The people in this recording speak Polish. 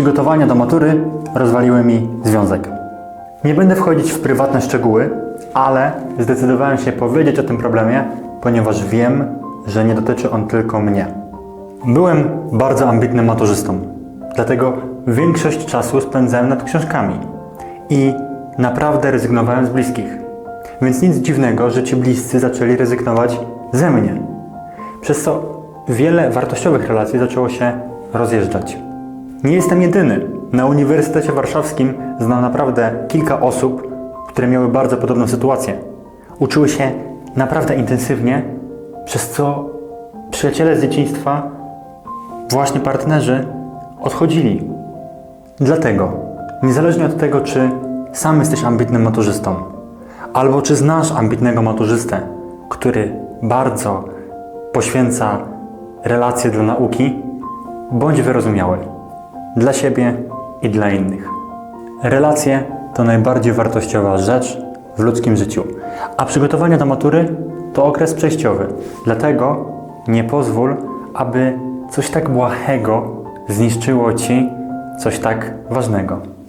Przygotowania do matury rozwaliły mi związek. Nie będę wchodzić w prywatne szczegóły, ale zdecydowałem się powiedzieć o tym problemie, ponieważ wiem, że nie dotyczy on tylko mnie. Byłem bardzo ambitnym maturzystą, dlatego większość czasu spędzałem nad książkami i naprawdę rezygnowałem z bliskich. Więc nic dziwnego, że ci bliscy zaczęli rezygnować ze mnie. Przez co wiele wartościowych relacji zaczęło się rozjeżdżać. Nie jestem jedyny. Na Uniwersytecie Warszawskim znam naprawdę kilka osób, które miały bardzo podobną sytuację. Uczyły się naprawdę intensywnie, przez co przyjaciele z dzieciństwa, właśnie partnerzy, odchodzili. Dlatego, niezależnie od tego, czy sam jesteś ambitnym maturzystą, albo czy znasz ambitnego maturzystę, który bardzo poświęca relacje dla nauki, bądź wyrozumiały dla siebie i dla innych. Relacje to najbardziej wartościowa rzecz w ludzkim życiu, a przygotowanie do matury to okres przejściowy. Dlatego nie pozwól, aby coś tak błahego zniszczyło ci coś tak ważnego.